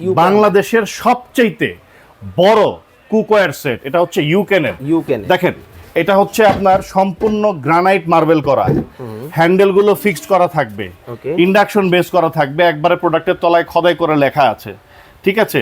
বাংলাদেশের সবচেয়ে বড় কুকওয়্যার সেট এটা হচ্ছে ইউকেনের ইউকেন দেখেন এটা হচ্ছে আপনার সম্পূর্ণ গ্রানাইট মার্বেল করা। হ্যান্ডেলগুলো ফিক্সড করা থাকবে। ইন্ডাকশন বেস করা থাকবে। একবারে প্রোডাক্টের তলায় খদাই করে লেখা আছে। ঠিক আছে?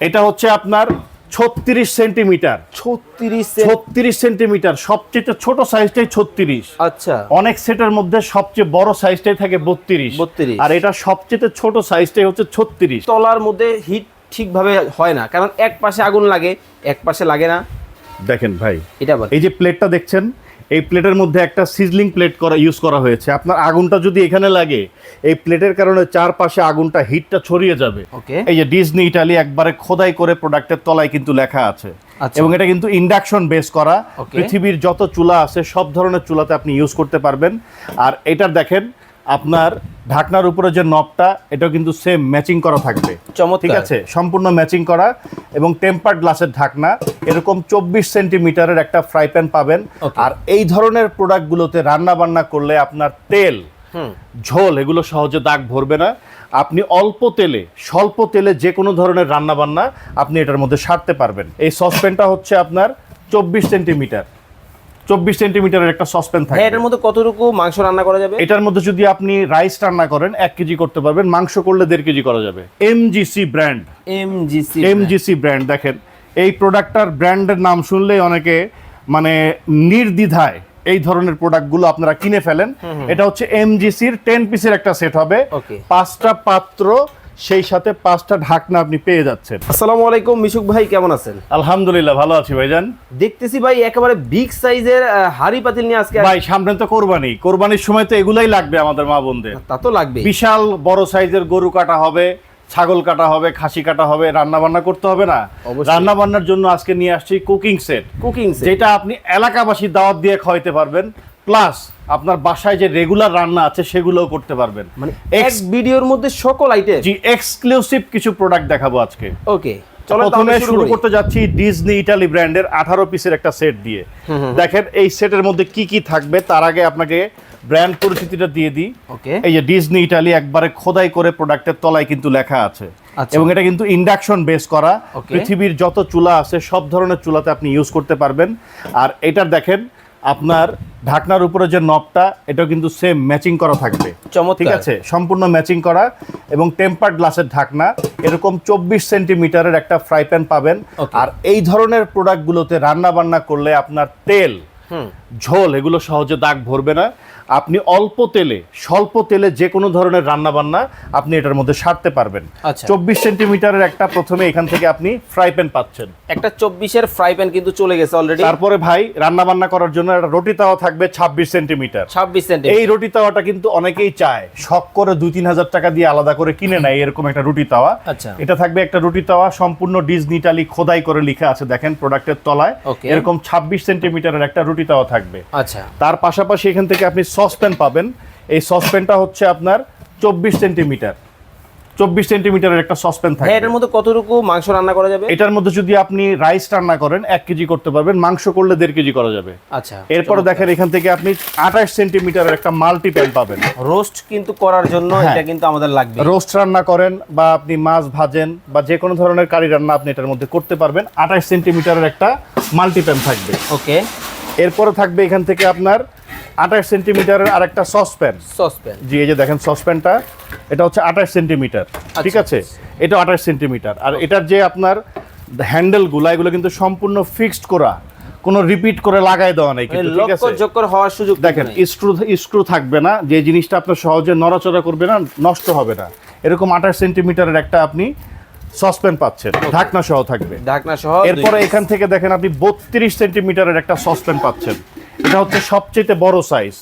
এটা হচ্ছে আপনার ছত্রিশ সেন্টিমিটার। ছত্রিশ ছত্রিশ সেন্টিমিটার সবচেয়ে ছোট সাইজটাই ছত্রিশ। আচ্ছা। অনেক সেটের মধ্যে সবচেয়ে বড় সাইজটাই থাকে বত্রিশ। 32 আর এটা সবচেয়ে ছোট সাইজটাই হচ্ছে ছত্রিশ। তলার মধ্যে হিট ঠিকভাবে হয় না কারণ এক পাশে আগুন লাগে এক পাশে লাগে না। দেখেন ভাই এটা এই যে প্লেটটা দেখছেন এই প্লেটের মধ্যে একটা সিজলিং প্লেট করা ইউজ করা হয়েছে। আপনার আগুনটা যদি এখানে লাগে এই প্লেটের কারণে চারপাশে আগুনটা হিটটা ছড়িয়ে যাবে। এই যে ডিজনি ইটালি একবারে খোদাই করে প্রোডাক্টের তলায় কিন্তু লেখা আছে। আচ্ছা। এবং এটা কিন্তু ইন্ডাকশন বেস করা। পৃথিবীর যত চুলা আছে সব ধরনের চুলাতে আপনি ইউজ করতে পারবেন। আর এটা দেখেন আপনার ঢাকনার উপরে যে নবটা এটাও কিন্তু সেম ম্যাচিং করা থাকবে। ঠিক আছে? সম্পূর্ণ ম্যাচিং করা এবং টেম্পার গ্লাসের ঢাকনা এরকম চব্বিশ সেন্টিমিটারের একটা ফ্রাই প্যান পাবেন। আর এই ধরনের প্রোডাক্টগুলোতে রান্না বান্না করলে আপনার তেল ঝোল এগুলো সহজে দাগ ভরবে না। আপনি অল্প তেলে স্বল্প তেলে যে কোনো ধরনের রান্না বান্না আপনি এটার মধ্যে সারতে পারবেন। এই সসপ্যানটা হচ্ছে আপনার চব্বিশ সেন্টিমিটার। চব্বিশ সেন্টিমিটারের একটা সসপ্যান থাকে এটার মধ্যে কতটুকু মাংস রান্না করা যাবে? এটার মধ্যে যদি আপনি রাইস রান্না করেন এক কেজি করতে পারবেন। মাংস করলে দেড় কেজি করা যাবে। MGC brand MGC MGC brand দেখেন। এই প্রোডাক্টটার ব্র্যান্ডের নাম শুনলেই অনেকে মানে নির্দ্বিধায় এই ধরনের প্রোডাক্টগুলো আপনারা কিনে ফেলেন। এটা হচ্ছে এমজিসির টেন পিসের একটা সেট হবে। পাঁচটা পাত্র সেই সাথে পাঁচটা ঢাকনা আপনি পেয়ে যাচ্ছেন। আসসালামু আলাইকুম মিশুক ভাই কেমন আছেন? আলহামদুলিল্লাহ ভালো আছি ভাইজান। দেখতেছি ভাই একেবারে বিগ সাইজের হাড়ি পাতিল নিয়ে আজকে ভাই সামনে তো কোরবানি। কোরবানির সময় তো এগুলাই লাগবে আমাদের মা বোনদের। তা তো লাগবে বিশাল বড় সাইজের গরু কাটা হবে ছাগল কাটা হবে খাসি কাটা হবে রান্না বান্না করতে হবে না। রান্না বান্নার জন্য আজকে নিয়ে আসছি কুকিং সেট কুকিং সেট যেটা আপনি এলাকাবাসী দাওয়াত দিয়ে খাওয়াইতে পারবেন। প্লাস আপনার বাসায় যে রেগুলার রান্না আছে সেগুলোও করতে পারবেন। মানে এক ভিডিওর মধ্যে সকল আইটেম জি এক্সক্লুসিভ কিছু প্রোডাক্ট দেখাবো আজকে। ওকে প্রথমে শুরু করি। করতে যাচ্ছি ডিজনি ইটালি ব্র্যান্ডের আঠারো পিসের একটা সেট দিয়ে। দেখেন এই সেটের মধ্যে কি কি থাকবে তার আগে আপনাকে ব্র্যান্ড পরিচিতিটা দিয়ে দিই। এই যে ডিজনি ইটালি একবারে খোদাই করে প্রোডাক্টের তলায় কিন্তু লেখা আছে। আচ্ছা। এবং এটা কিন্তু ইন্ডাকশন বেস করা। পৃথিবীর যত চুলা আছে সব ধরনের চুলাতে আপনি ইউজ করতে পারবেন। আর এটার দেখেন আপনার ঢাকনার উপরে যে নবটা এটাও কিন্তু সেম ম্যাচিং করা থাকবে। ঠিক আছে? সম্পূর্ণ ম্যাচিং করা এবং টেম্পার গ্লাসের ঢাকনা এরকম চব্বিশ সেন্টিমিটারের একটা ফ্রাই প্যান পাবেন। আর এই ধরনের প্রোডাক্টগুলোতে রান্না বান্না করলে আপনার তেল হুম। ঝোল এগুলো সহজে দাগ ভরবে না। আপনি অল্প তেলে স্বল্প তেলে যে কোনো ধরনের রান্না বান্না আপনি এটার মধ্যে সারতে পারবেন। আচ্ছা। চব্বিশ সেন্টিমিটারের একটা প্রথমে এখান থেকে আপনি ফ্রাই প্যান পাচ্ছেন। একটা চব্বিশের ফ্রাই প্যান কিন্তু চলে গেছে অলরেডি তারপরে ভাই রান্না বান্না করার জন্য একটা রুটি তাওয়া থাকবে ছাব্বিশ সেন্টিমিটার। ছাব্বিশ এই রুটি তাওয়াটা কিন্তু অনেকেই চায় শখ করে দুই তিন হাজার টাকা দিয়ে আলাদা করে কিনে নেয় এরকম একটা রুটি তাওয়া। আচ্ছা। এটা থাকবে একটা রুটি তাওয়া সম্পূর্ণ ডিজনিটালি খোদাই করে লেখা আছে দেখেন প্রোডাক্টের তলায়. এরকম ছাব্বিশ সেন্টিমিটারের একটা রুটি তাওয়া থাকবে। আচ্ছা। তার পাশাপাশি এখান থেকে আপনি সসপ্যান পাবেন। এই সসপ্যানটা হচ্ছে আপনার চব্বিশ সেন্টিমিটার। চব্বিশ সেন্টিমিটারের একটা সসপ্যান থাকে এটার মধ্যে কতটুকু মাংস রান্না করা যাবে? এটার মধ্যে যদি আপনি রাইস রান্না করেন এক কেজি করতে পারবেন। মাংস করলে দেড় কেজি করা যাবে। আচ্ছা। এরপরে দেখেন এখান থেকে আপনি আঠাশ সেন্টিমিটারের একটা মাল্টি প্যান পাবেন। রোস্ট কিন্তু করার জন্য হ্যাঁ। এটা কিন্তু আমাদের লাগবে। রোস্ট রান্না করেন বা আপনি মাছ ভাজেন বা যে কোনো ধরনের কারি রান্না আপনি এটার মধ্যে করতে পারবেন। আঠাশ সেন্টিমিটারের একটা মাল্টি প্যান থাকবে। ওকে। এরপরে থাকবে এখান থেকে আপনার আঠাশ সেন্টিমিটারের আরেকটা সসপ্যান। সসপ্যান। জি এই যে দেখেন সসপ্যানটা এটা হচ্ছে আঠাশ সেন্টিমিটার ঠিক আচ্ছা। আছে? এটা আঠাশ সেন্টিমিটার। আর এটার যে আপনার হ্যান্ডেলগুলো এগুলো কিন্তু সম্পূর্ণ ফিক্সড করা কোনো রিপিট করে লাগাই দেওয়া নেই কিন্তু ঠিক আছে? হওয়ার সুযোগ দেখেন স্ক্রু স্ক্রু থাকবে না যে জিনিসটা আপনার সহজে নড়াচড়া করবে না নষ্ট হবে না। এরকম আঠাশ সেন্টিমিটারের একটা আপনি সসপ্যান পাচ্ছেন। ঢাকনা সহ থাকবে। ঢাকনা সহ এরপরে এখান থেকে দেখেন আপনি বত্রিশ সেন্টিমিটারের একটা সসপ্যান পাচ্ছেন। এটা হচ্ছে সবচেয়ে বড় সাইজ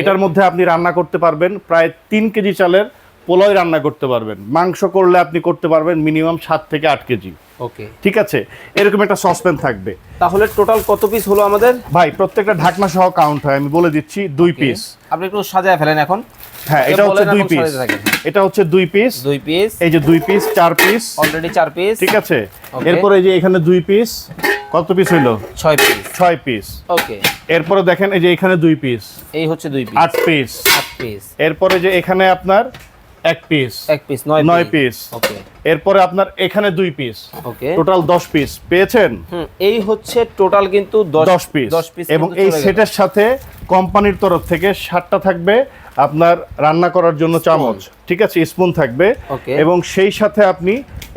এটার মধ্যে আপনি রান্না করতে পারবেন প্রায় তিন কেজি চালের পোলয় রান্না করতে পারবেন। মাংস করলে আপনি করতে পারবেন মিনিমাম সাত থেকে আট কেজি। ওকে। ঠিক আছে? এরকম একটা সসপ্যান থাকবে। তাহলে টোটাল কত পিস হলো আমাদের? ভাই প্রত্যেকটা ঢাকনা সহ কাউন্ট হয় আমি বলে দিচ্ছি দুই পিস আপনি একটু সাজায় ফেলেন এখন। হ্যাঁ এটা হচ্ছে দুই পিস এটা হচ্ছে দুই পিস দুই পিস এই যে দুই পিস চার পিস অলরেডি চার পিস ঠিক আছে? এরপরে এই যে এখানে দুই পিস কত পিস হইল? ছয় পিস ছয় পিস ওকে এরপরে দেখেন এই যে এখানে দুই পিস এই হচ্ছে দুই পিস আট পিস আট পিস এরপরে যে এখানে আপনার এক পিস এক পিস নয় নয় পিস ওকে এরপরে আপনার এখানে দুই পিস ওকে টোটাল দশ পিস পেয়েছেন? এই হচ্ছে টোটাল কিন্তু দশ পিস দশ পিস এবং এই সেটের সাথে কোম্পানির তরফ থেকে সাতটা থাকবে আপনার রান্না করার জন্য চামচ ঠিক আছে? স্পুন থাকবে। এবং সেই সাথে আপনি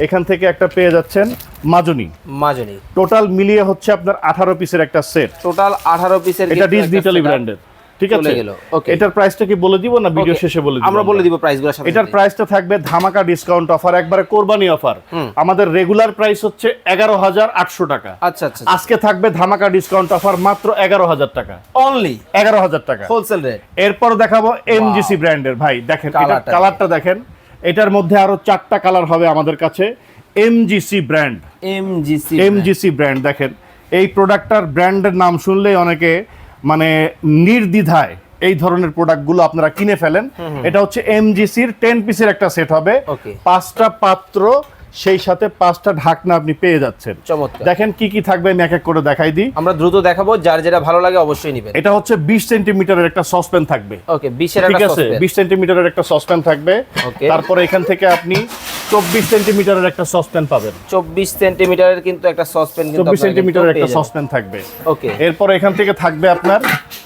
এখান থেকে একটা পেয়ে যাচ্ছেন মাজনি। মাজনি। টোটাল মিলিয়ে হচ্ছে আপনার আঠারো পিসের একটা সেট টোটাল আঠারো পিসের এটা ডিস ডিটালি ব্র্যান্ডের ঠিক আছে. এটার প্রাইসটা কি বলে দিব না ভিডিও শেষে বলে দিব আমরা বলে দিব সাথে এটার প্রাইসটা থাকবে ধামাকা ডিসকাউন্ট অফার একবারে কোরবানি অফার আমাদের রেগুলার প্রাইস হচ্ছে এগারো হাজার আটশো টাকা। আচ্ছা আচ্ছা আজকে থাকবে ধামাকা ডিসকাউন্ট অফার মাত্র এগারো হাজার টাকা। অনলি এগারো হাজার টাকা। হোলসেল রেট এরপর দেখাবো এমজিসি ব্র্যান্ডের ভাই দেখেন এটা কালারটা দেখেন। এটার মধ্যে আরও চারটা কালার হবে আমাদের কাছে। MGC brand MGC MGC brand দেখেন। এই প্রোডাক্টটার ব্র্যান্ডের নাম শুনলেই অনেকে মানে নির্দ্বিধায় এই ধরনের প্রোডাক্টগুলো আপনারা কিনে ফেলেন। এটা হচ্ছে এমজিসির টেন পিসের একটা সেট হবে। পাঁচটা পাত্র সেই সাথে পাঁচটা ঢাকনা আপনি পেয়ে যাচ্ছেন। চমৎকার। দেখেন কি কি থাকবে আমি এক এক করে দেখাই দিই। আমরা দ্রুত দেখাবো যার যেটা ভালো লাগে অবশ্যই নেবেন। এটা হচ্ছে বিশ সেন্টিমিটারের একটা সসপ্যান থাকবে। ওকে বিশের ঠিক একটা আছে সসপ্যান। বিশ সেন্টিমিটারের একটা সসপ্যান থাকবে. তারপরে এখান থেকে আপনি চব্বিশ সেন্টিমিটারের একটা সসপ্যান পাবেন। চব্বিশ সেন্টিমিটারের কিন্তু একটা সসপ্যান কিন্তু চব্বিশ সেন্টিমিটারের একটা সসপ্যান থাকবে। ওকে। এরপর এখান থেকে থাকবে আপনার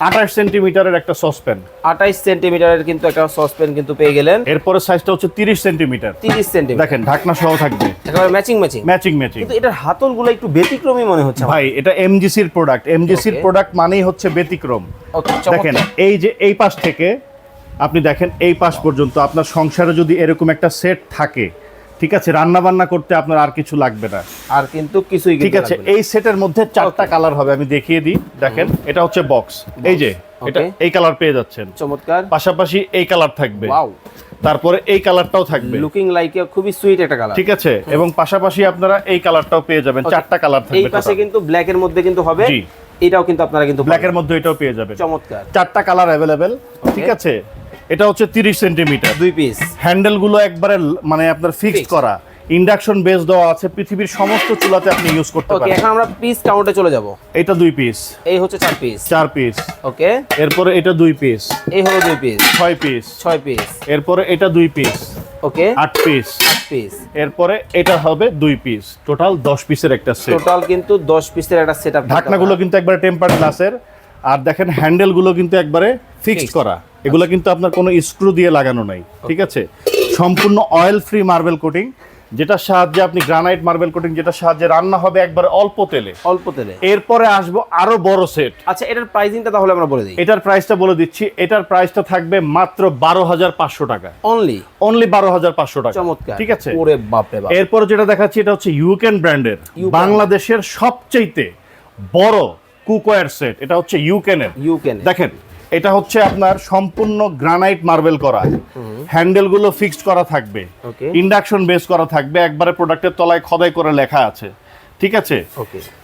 আঠাশ সেন্টিমিটারের একটা সসপ্যান। আঠাইশ সেন্টিমিটারের কিন্তু একটা সসপ্যান কিন্তু পেয়ে গেলেন। এরপরে সাইজটা হচ্ছে তিরিশ সেন্টিমিটার। তিরিশ সেন্টিমিটার। দেখেন ঢাকনা সহ থাকবে। একেবারে ম্যাচিং ম্যাচিং ম্যাচিং ম্যাচিং কিন্তু এটার হাতলগুলো একটু ব্যতিক্রমী মনে হচ্ছে ভাই এটা এমজিসির প্রোডাক্ট এমজিসির. প্রোডাক্ট মানেই হচ্ছে ব্যতিক্রম। দেখেন এই যে এই পাশ থেকে আপনি দেখেন এই পাশ পর্যন্ত আপনার সংসারে যদি এরকম একটা সেট থাকে ঠিক আছে রান্না বান্না করতে আপনার আর কিছু লাগবে না। আর কিন্তু কিছুই ঠিক আছে এই সেটের মধ্যে চারটা কালার হবে আমি দেখিয়ে দিই দেখেন এটা হচ্ছে বক্স এই যে এটা এই কালার পেয়ে যাচ্ছেন। চমৎকার। পাশাপাশি এই কালার থাকবে। ওয়াও তারপরে এই কালারটাও থাকবে। লুকিং লাইক খুবই সুইট একটা কালার ঠিক আছে এবং পাশাপাশি আপনারা এই কালারটাও পেয়ে যাবেন। চারটা কালার থাকবে এই পাশে কিন্তু ব্ল্যাক এর মধ্যে কিন্তু হবে। জি। এটাও কিন্তু আপনারা কিন্তু ব্ল্যাকের মধ্যে এটাও পেয়ে যাবেন। চমৎকার। চারটা কালার অ্যাভেলেবেল ঠিক আছে এটা হচ্ছে তিরিশ সেন্টিমিটার। দুই পিস হ্যান্ডেলগুলো একবারে মানে আপনার ফিক্সড করা। ইন্ডাকশন বেস দেওয়া আছে পৃথিবীর সমস্ত চুলাতে আপনি ইউজ করতে ওকে পারেন। এখন আমরা পিস কাউন্টে চলে যাব। এটা দুই পিস এই হচ্ছে চার পিস চার পিস ওকে এরপরে এটা দুই পিস এই হলো দুই পিস ছয় পিস ছয় পিস এরপরে এটা দুই পিস ওকে আট পিস আট পিস এরপরে এটা হবে দুই পিস টোটাল দশ পিসের একটা সেট টোটাল কিন্তু দশ পিসের একটা সেট আপ ঢাকনাগুলো কিন্তু একবারে টেম্পার গ্লাসের আর দেখেন হ্যান্ডেলগুলো কিন্তু একবারে ফিক্সড করা। এগুলো কিন্তু আপনার কোনো স্ক্রু দিয়ে লাগানো নাই ঠিক আছে? সম্পূর্ণ অয়েল ফ্রি মার্বেল কোটিং যেটার সাহায্যে আপনি গ্রানাইট মার্বেল কোটিং যেটার সাহায্যে রান্না হবে একবারে অল্প তেলে। অল্প তেলে। এরপরে আসব আরও বড় সেট আচ্ছা এটার প্রাইসিংটা তাহলে আমরা বলে দিই। এটার প্রাইসটা বলে দিচ্ছি এটার প্রাইসটা থাকবে মাত্র বারো হাজার পাঁচশো টাকা। অনলি অনলি বারো হাজার পাঁচশো টাকা। চমৎকার। ঠিক আছে? ওরে বাপ রে বাপ। এরপর যেটা দেখাচ্ছি এটা হচ্ছে ইউকেন ব্র্যান্ডের। বাংলাদেশের সবচেয়ে বড় কুকওয়্যার সেট এটা হচ্ছে ইউকেনের ইউ ক্যান দেখেন এটা হচ্ছে আপনার সম্পূর্ণ গ্রানাইট মার্বেল করা। হ্যান্ডেলগুলো ফিক্সড করা থাকবে। ইন্ডাকশন বেস করা থাকবে। একবারে প্রোডাক্টের তলায় খদাই করে লেখা আছে। ঠিক আছে?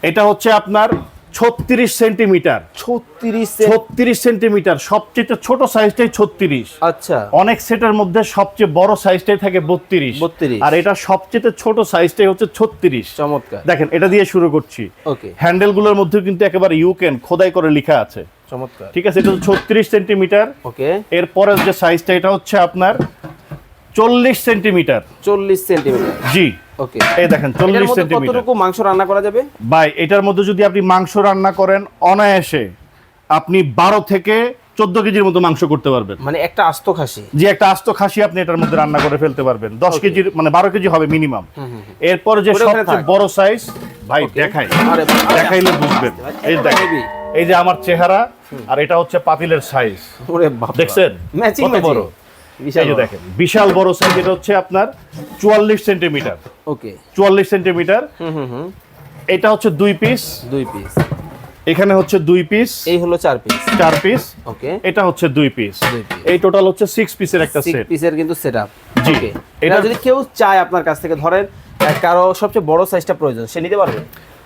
এটা হচ্ছে আপনার ছত্রিশ সেন্টিমিটার। ছত্রিশ ছত্রিশ সেন্টিমিটার সবচেয়ে ছোট সাইজটাই ছত্রিশ। আচ্ছা। অনেক সেটের মধ্যে সবচেয়ে বড় সাইজটাই থাকে বত্রিশ। 32 আর এটা সবচেয়ে ছোট সাইজটাই হচ্ছে ছত্রিশ। চমৎকার। দেখেন এটা দিয়ে শুরু করছি। ওকে। হ্যান্ডেলগুলোর মধ্যে কিন্তু একেবারে ইউকেন খোদাই করে লেখা আছে। চমৎকার। ঠিক আছে এটা ছত্রিশ সেন্টিমিটার। ওকে। এরপরের যে সাইজটা এটা হচ্ছে আপনার চল্লিশ সেন্টিমিটার। চল্লিশ সেন্টিমিটার। জি। ওকে। এই দেখেন চল্লিশ সেন্টিমিটার। কতটুকু মাংস রান্না করা যাবে? ভাই এটার মধ্যে যদি আপনি মাংস রান্না করেন অনায়াসে আপনি বারো থেকে চোদ্দ কেজির মতো মাংস করতে পারবেন। মানে একটা আস্ত খাসি? যে একটা আস্ত খাসি আপনি এটার মধ্যে রান্না করে ফেলতে পারবেন। দশ কেজির মানে বারো কেজি হবে মিনিমাম। এরপরে যে সবচেয়ে বড় সাইজ ভাই. দেখাই। দেখাইলে বুঝবেন। আস্তে, এই এত দেখেন। এই যে আমার চেহারা আর এটা হচ্ছে পাতিলের সাইজ দেখছেন? ম্যাচিং বড়? দেখেন বিশাল বড় সাইজ এটা হচ্ছে আপনার চুয়াল্লিশ সেন্টিমিটার। ওকে। চুয়াল্লিশ সেন্টিমিটার। এটা হচ্ছে দুই পিস। দুই পিস। এখানে হচ্ছে দুই পিস। এই হলো চার পিস। চার পিস। ওকে। এটা হচ্ছে দুই পিস। এই টোটাল হচ্ছে সিক্স পিসের একটা সেট পিসের কিন্তু সেটআপ জি। এটা- যদি কেউ চায় আপনার কাছ থেকে ধরেন কারও সবচেয়ে বড় সাইজটা প্রয়োজন সে নিতে পারবে?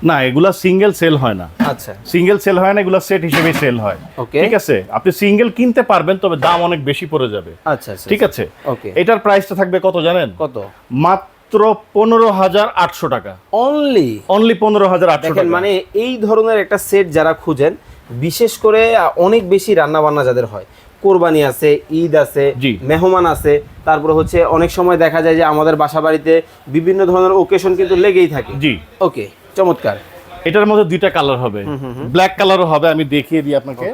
না এগুলা সিঙ্গেল সেল হয় না। আচ্ছা। সিঙ্গেল সেল হয় না এগুলা সেট হিসেবে সেল হয়. ঠিক আছে? আপনি সিঙ্গেল কিনতে পারবেন তবে দাম অনেক বেশি পড়ে যাবে। আচ্ছা আচ্ছা ঠিক আছে? ওকে এটার প্রাইসটা থাকবে কত জানেন? কত? মাত্র পনেরো হাজার আটশো টাকা। অনলি অনলি পনেরো হাজার আটশো টাকা। মানে এই ধরনের একটা সেট যারা খুঁজেন বিশেষ করে অনেক বেশি রান্না বান্না যাদের হয়। কোরবানি আছে ঈদ আছে। মেহমান আছে তারপরে হচ্ছে অনেক সময় দেখা যায় যে আমাদের বাসা বাড়িতে বিভিন্ন ধরনের ওকেশন কিন্তু লেগেই থাকে। জি। ওকে চমৎকার। এটার মধ্যে দুইটা কালার হবে। ব্ল্যাক কালারও হবে আমি দেখিয়ে দিই আপনাকে।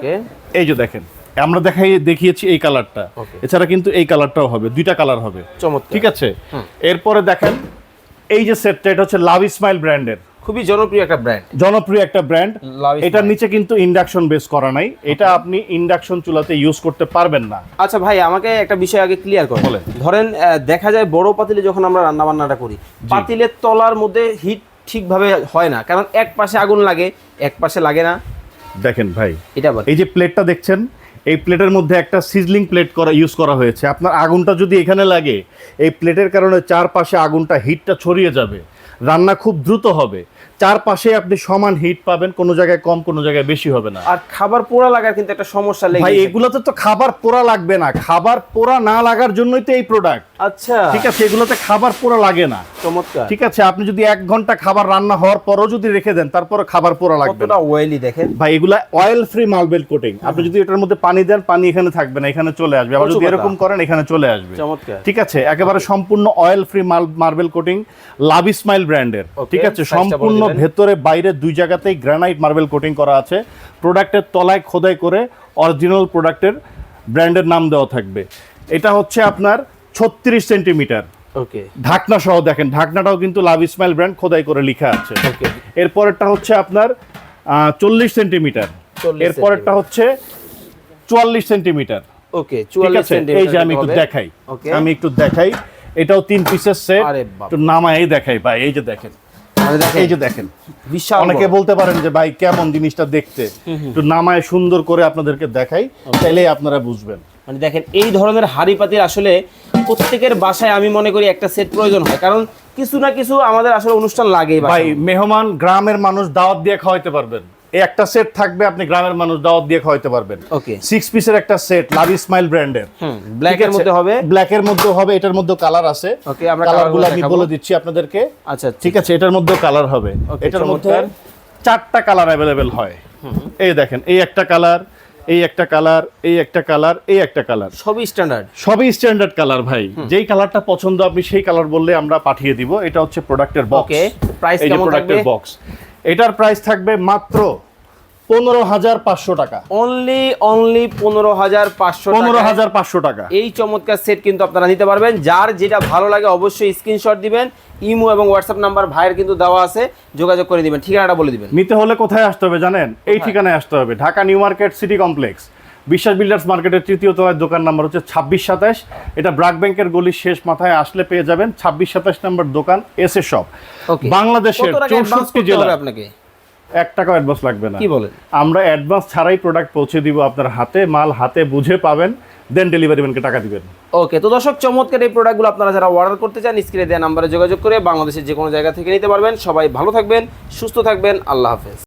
এই যে দেখেন আমরা দেখাই দেখিয়েছি এই কালারটা এছাড়া কিন্তু এই কালারটাও হবে দুইটা কালার হবে। চমৎকার। ঠিক আছে? এরপরে দেখেন এই যে সেটটা এটা হচ্ছে লাভ স্মাইল ব্র্যান্ডের খুবই জনপ্রিয় একটা ব্র্যান্ড জনপ্রিয় একটা ব্র্যান্ড এটার নিচে কিন্তু ইন্ডাকশন বেস করা নাই। এটা আপনি ইন্ডাকশন চুলাতে ইউজ করতে পারবেন না। আচ্ছা ভাই আমাকে একটা বিষয় আগে ক্লিয়ার করে বলেন। ধরেন দেখা যায় বড় পাতিলে যখন আমরা রান্না বান্নাটা করি পাতিলের তলার মধ্যে হিট ঠিকভাবে হয় না। কারণ এক পাশে আগুন লাগে এক পাশে লাগে না। দেখেন ভাই এটা এই যে প্লেটটা দেখছেন এই প্লেটের মধ্যে একটা সিজলিং প্লেট করা ইউজ করা হয়েছে। আপনার আগুনটা যদি এখানে লাগে এই প্লেটের কারণে চারপাশে আগুনটা হিটটা ছড়িয়ে যাবে। রান্না খুব দ্রুত হবে। চারপাশে আপনি সমান হিট পাবেন কোনো জায়গায় কম কোনো জায়গায় বেশি হবে না। আর খাবার পোড়া লাগার কিন্তু একটা সমস্যা লেগে ভাই এগুলোতে তো খাবার পোড়া লাগবে না। খাবার পোড়া না লাগার জন্যই তো এই প্রোডাক্ট আচ্ছা। ঠিক আছে এগুলোতে খাবার পোড়া লাগে না। চমৎকার। ঠিক আছে আপনি যদি এক ঘণ্টা খাবার রান্না হওয়ার পরও যদি রেখে দেন তারপরে খাবার পোড়া লাগবে না। ওয়েলি দেখেন। ভাই এগুলা অয়েল ফ্রি মার্বেল কোটিং আপনি যদি এটার মধ্যে পানি দেন পানি এখানে থাকবে না এখানে চলে আসবে। আবার যদি এরকম করেন এখানে চলে আসবে। চমৎকার। ঠিক আছে একেবারে সম্পূর্ণ oil free marble coating love smile ব্র্যান্ডের ঠিক আছে সম্পূর্ণ। ভেতরে বাইরে দুই জায়গাতেই গ্রানাইট মার্বেল কোটিং করা আছে। প্রোডাক্টের তলায় খোদাই করে অরিজিনাল প্রোডাক্টের ব্র্যান্ডের নাম দেওয়া থাকবে। এটা হচ্ছে আপনার ছত্রিশ সেন্টিমিটার। ওকে। ঢাকনা সহ দেখেন ঢাকনাটাও কিন্তু লাভ স্মাইল ব্র্যান্ড খোদাই করে লেখা আছে। ওকে। এরপরেরটা হচ্ছে আপনার চল্লিশ সেন্টিমিটার। এরপরেরটা হচ্ছে চুয়াল্লিশ সেন্টিমিটার। ওকে 44 এই যে আমি একটু দেখাই। আমি একটু দেখাই। এটাও তিন পিসের সেট একটু নামাই দেখাই ভাই এই যে দেখেন। এই যে দেখেন বিশাল অনেকে বলতে পারেন যে ভাই কেমন জিনিসটা দেখতে? একটু নামায় সুন্দর করে আপনাদেরকে দেখাই তাইলেই আপনারা বুঝবেন। মানে দেখেন এই ধরনের হাড়ি পাতিল আসলে প্রত্যেকের বাসায় আমি মনে করি একটা সেট প্রয়োজন হয়। কারণ কিছু না কিছু আমাদের আসলে অনুষ্ঠান লাগে ভাই মেহমান গ্রামের মানুষ দাওয়াত দিয়ে খাওয়াইতে পারবেন। এই একটা সেট থাকবে আপনি গ্রামের মানুষ দাওয়াত দিয়ে খাওয়াইতে পারবেন। ওকে সিক্স পিসের একটা সেট লাভ স্মাইল ব্র্যান্ডের ব্ল্যাক এর মধ্যে হবে? ব্ল্যাক এর মধ্যে হবে এটার মধ্যে কালার আছে। Okay, আমরা কালারগুলো আমি বলে দিচ্ছি আপনাদেরকে। আচ্ছা ঠিক আছে এটার মধ্যে কালার হবে। এটার মধ্যে চারটা কালার অ্যাভেলেবেল হয়। এই দেখেন এই একটা কালার এই একটা কালার এই একটা কালার এই একটা কালার সবই স্ট্যান্ডার্ড সবই স্ট্যান্ডার্ড কালার ভাই। যেই কালারটা পছন্দ আপনি সেই কালার বললে আমরা পাঠিয়ে দিব। এটা হচ্ছে প্রোডাক্টের বক্স ওকে প্রাইস কেমন থাকবে? প্রোডাক্টের বক্স এটার প্রাইস থাকবে মাত্র পনেরো হাজার পাঁচশো টাকা। অনলি অনলি পনেরো হাজার পাঁচশো পনেরো হাজার পাঁচশো টাকা। এই চমৎকার সেট কিন্তু আপনারা নিতে পারবেন। যার যেটা ভালো লাগে অবশ্যই স্ক্রিনশট দিবেন ইমো এবং হোয়াটসঅ্যাপ নাম্বার ভাইয়ের কিন্তু দেওয়া আছে যোগাযোগ করে দিবেন ঠিকানাটা বলে দিবেন। নিতে হলে কোথায় আসতে হবে জানেন? এই ঠিকানায় আসতে হবে Dhaka new market city complex. Biswas builders মার্কেটের তৃতীয় তলায় দোকান নাম্বার হচ্ছে ছাব্বিশ সাতাশ। এটা ব্রাক ব্যাংকের গলির শেষ মাথায় আসলে পেয়ে যাবেন ছাব্বিশ সাতাশ নাম্বার দোকান এসে শপ ওকে বাংলাদেশের চৌষট্টি জেলা আপনাকে? এক টাকা অ্যাডভান্স লাগবে না। কি বলেন? আমরা অ্যাডভান্স ছাড়াই প্রোডাক্ট পৌঁছে দিব আপনার হাতে মাল হাতে বুঝে পাবেন দেন ডেলিভারি ম্যানকে টাকা দিবেন। ওকে তো দর্শক চমৎকার এই প্রোডাক্টগুলো আপনারা যারা অর্ডার করতে চান স্ক্রিনে দেওয়া নাম্বারে যোগাযোগ করে বাংলাদেশের যে কোনো জায়গা থেকে নিতে পারবেন। সবাই ভালো থাকবেন সুস্থ থাকবেন আল্লাহ হাফেজ।